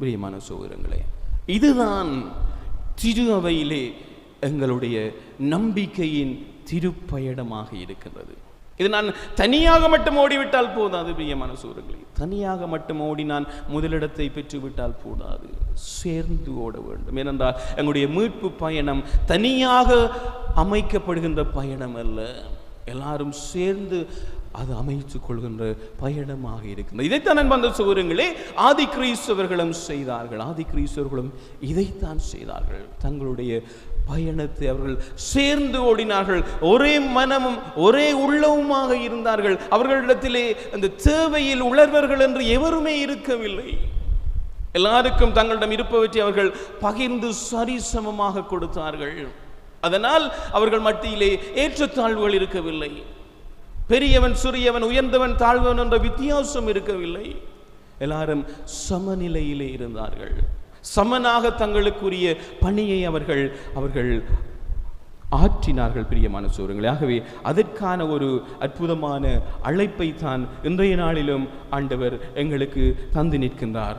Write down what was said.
பிரியமான சோதரங்களே இதுதான் திரு அவையிலே எங்களுடைய நம்பிக்கையின் திருப்பயணமாக இருக்கின்றது. இது நான் தனியாக மட்டும் ஓடிவிட்டால் போதாது பிரியமான சூரங்களே தனியாக மட்டும் ஓடி நான் முதலிடத்தை பெற்றுவிட்டால் போதாது. சேர்ந்து ஓட வேண்டும். ஏனென்றால் எங்களுடைய மீட்பு பயணம் தனியாக அமைக்கப்படுகின்ற பயணம் அல்ல. எல்லாரும் சேர்ந்து அது அமைத்துக் கொள்கின்ற பயணமாக இருக்கின்றது இதைத்தான் நான் வந்த ஆதி கிறிஸ்தவர்களும் செய்தார்கள். ஆதி கிறிஸ்தவர்களும் இதைத்தான் செய்தார்கள். தங்களுடைய பயணத்தை அவர்கள் சேர்ந்து ஓடினார்கள். ஒரே மனமும் ஒரே உள்ளவுமாக இருந்தார்கள். அவர்களிடத்திலே அந்த தேவையில் உழர்வர்கள் என்று எவருமே இருக்கவில்லை. எல்லாருக்கும் தங்களிடம் இருப்பவற்றை அவர்கள் பகிர்ந்து சரிசமமாக கொடுத்தார்கள். அதனால் அவர்கள் மத்தியிலே ஏற்றத்தாழ்வுகள் இருக்கவில்லை. பெரியவன் சிறியவன் உயர்ந்தவன் தாழ்வன் என்ற வித்தியாசம் இருக்கவில்லை. எல்லாரும் சமநிலையிலே இருந்தார்கள். சமனாக தங்களுக்குரிய பணியை அவர்கள் அவர்கள் ஆற்றினார்கள் பிரியமான சோரங்களே ஆகவே அதற்கான ஒரு அற்புதமான அழைப்பை தான் இன்றைய நாளிலும் ஆண்டவர் எங்களுக்கு தந்து நிற்கின்றார்.